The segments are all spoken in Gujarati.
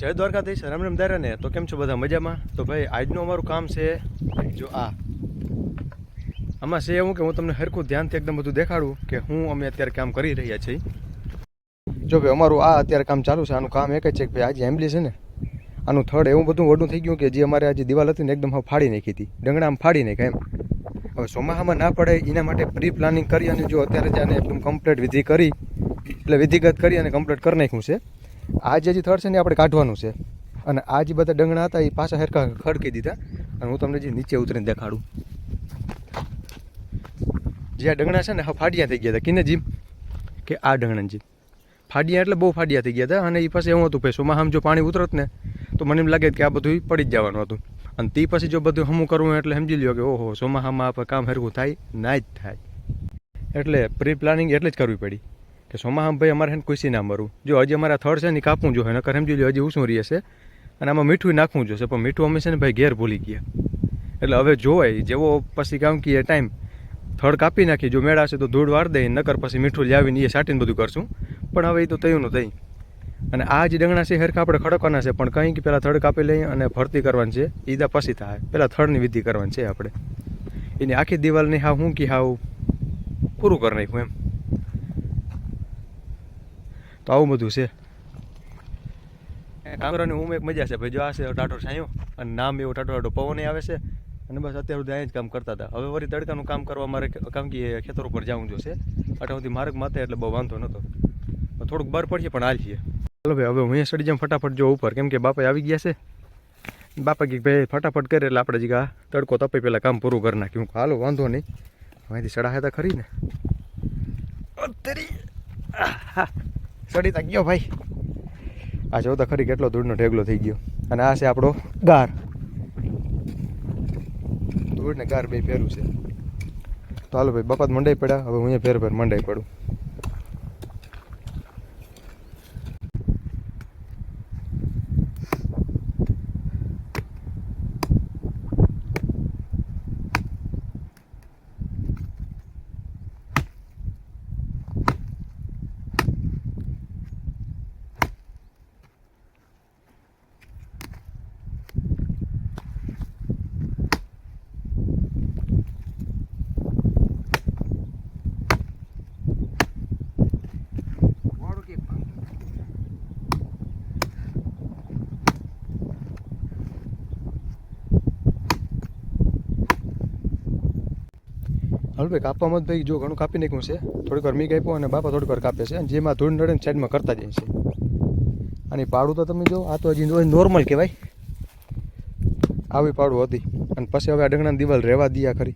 જય દ્વારકાધીશ, રામ રામ દારા ને તો કેમ છો બધા? મજામાં? તો ભાઈ, આજનું અમારું કામ છે જો આ. આમાં છે એવું કે હું તમને હરખું ધ્યાનથી એકદમ બધું દેખાડું કે હું અમે અત્યારે કામ કરી રહ્યા છીએ. જો ભાઈ, અમારું આ અત્યારે કામ ચાલુ છે. આનું કામ એક જ છે કે ભાઈ, આજે એમ્બલી છે ને, આનું થડ એવું બધું વડું થઈ ગયું કે જે અમારે આજે દિવાલ હતી ને એકદમ હવે ફાડી નાખી હતી. ડંગણા ફાડી નાખે એમ. હવે ચોમાસામાં ના પડે, એના માટે પ્રી પ્લાનિંગ કરી અને જો અત્યારે જ આને એકદમ કમ્પ્લીટ વિધિ કરી, એટલે વિધિગત કરી અને કમ્પ્લીટ કરી નાખ્યું છે. આ જે થડ છે ને આપણે કાઢવાનું છે. અને આ જે બધા ડંગણા હતા એ પાછા હેરકા ખડકી દીધા. અને હું તમને જે નીચે ઉતરીને દેખાડું. જે આ ડંગણા છે ને ફાડિયા થઈ ગયા હતા. કિને જીમ કે આ ડંગણા જીમ ફાડિયા એટલે બહુ ફાડિયા થઈ ગયા હતા. અને એ પછી એવું હતું કે સોમાહામ જો પાણી ઉતરત ને, તો મને એમ લાગે કે આ બધું પડી જ જવાનું હતું. અને તે પછી જો બધું હમું કરવું એટલે સમજી લ્યો કે, ઓહો સોમાહામાં આપણે કામ હરખું થાય, ના જ થાય. એટલે પ્રી પ્લાનિંગ એટલે જ કરવી પડી. કે સોમાહામ ભાઈ અમારે હેને કુસી ના મરવું જો હજી અમારા થડ છે ને કાપવું જોઈએ, નકર સમજી લ્યો હજી ઉસું રહી છે. અને આમાં મીઠું નાખવું જોશે, પણ મીઠું અમે ને ભાઈ ઘેર ભૂલી ગયા. એટલે હવે જોવાય જેવો પછી કામ કીએ ટાઈમ થડ કાપી નાખી, જો મેળાશે તો ધૂળ વાર દઈ, નકર પછી મીઠું લાવીને એ સાટીને બધું કરશું. પણ હવે એ તો થયું નું થઈ. અને આ જે ડંગણા છે, હરખા આપણે ખડકવાના છે, પણ કંઈ કે પહેલાં થડ કાપી લઈએ અને ભરતી કરવાની છે ઈદા પછી થાય. પહેલાં થડની વિધિ કરવાની છે આપણે. એની આખી દિવાલની હાવ હું કી હાવ પૂરું કરી નાખ્યું એમ. તો આવું બધું છે. કામ કરવાની હું એક મજા છે ભાઈ જો આ છે ટાટો છાંયો અને નામ એવો ટાટો ટાટો પવન આવે છે અને બસ અત્યાર સુધી અહીંયા જ કામ કરતા હતા. હવે વળી તડકાનું કામ કરવા મારે કામ કે ખેતર ઉપર જવું જોશે અટાવથી માર્ગ માથે એટલે બહુ વાંધો નહોતો થોડુંક બહાર પડીએ પણ હાલ છીએ. ચાલો ભાઈ હવે હું સડી જાઉં ફટાફટ જો ઉપર કેમ કે બાપા આવી ગયા છે. બાપા કે ભાઈ ફટાફટ કરે એટલે આપણે જીગા તડકો તપે પહેલાં કામ પૂરું કરી નાખ્યું હાલો વાંધો નહીં. અહીંથી સડા હતા ખરી ને. અત્તરી સડી તા ગયો ભાઈ. આ જોતા ખરી કેટલો ધૂળનો ઢેગલો થઈ ગયો. અને આ છે આપણો ગાર. ધૂળ ને ગાર બે ફેરું છે. તો હાલો ભાઈ બપાત મંડાઈ પડ્યા. હવે હું ફેર ફેર મંડાઈ પડું. હાલ ભાઈ કાપવામાં જ ભાઈ જો ઘણું કાપી નાખ્યું છે. થોડીક વાર મી કાપ્યું અને બાપા થોડીક વાર કાપે છે. અને જેમાં ધૂળ નડે સાઈડમાં કરતા જાય છે. અને પાડું તો તમે જો, આ તો હજી નોર્મલ કહેવાય. આવી પાડું હતી. અને પછી હવે આ ડંગણાની દિવાલ રહેવા દીયા ખરી.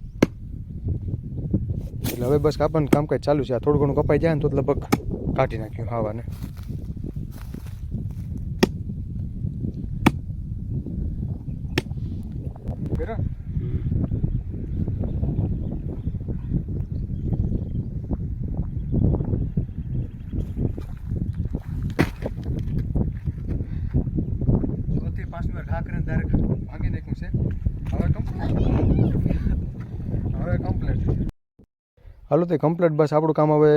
એટલે હવે બસ કાપવાનું કામકાજ ચાલુ છે. આ થોડું ઘણું કપાઈ જાય ને તો લગભગ કાઢી નાખ્યું હાવાને. કરીને ડાયરેક્ટ ભાંગી નાખ્યું છે. હવે કમ્પ્લીટ હવે કમ્પ્લીટ હાલો, તે કમ્પ્લીટ બસ આપણું કામ હવે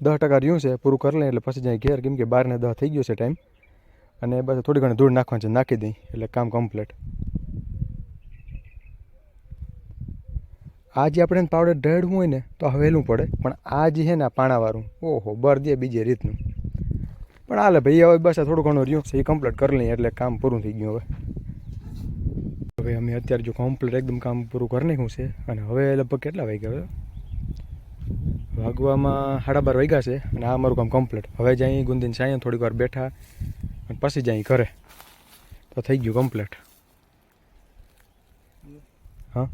દસ ટકા રહ્યું છે, પૂરું કરી લઈએ, એટલે પછી જાય ઘેર. કેમ કે બારને દહ થઈ ગયો છે ટાઈમ અને બસ થોડી ઘણી ધૂળ નાખવાની છે, નાખી દઈ, એટલે કામ કમ્પ્લીટ આજે આપણે પાવડર ઢળવું હોય ને, તો હવેલું પડે, પણ આ જે છે ને આ પાણાવાળું. ઓહો, બર દે બીજે રીતનું. પણ હાલે ભાઈ, હવે બસ થોડું ઘણું રહ્યું છે, એ કમ્પ્લીટ કરી લઈએ, એટલે કામ પૂરું થઈ ગયું હવે. હવે અમે અત્યારે જો કમ્પ્લીટ એકદમ કામ પૂરું કરી નાખ્યું છે અને હવે લગભગ કેટલા વાગ્યા હવે? વાગવામાં સાડા બાર વાગ્યા છે અને આ અમારું કામ કમ્પ્લીટ હવે જ અહીં ગુંદીને સાંઈ થોડીક વાર બેઠા અને પછી જ અહીં ઘરે. તો થઈ ગયું કમ્પ્લીટ હા?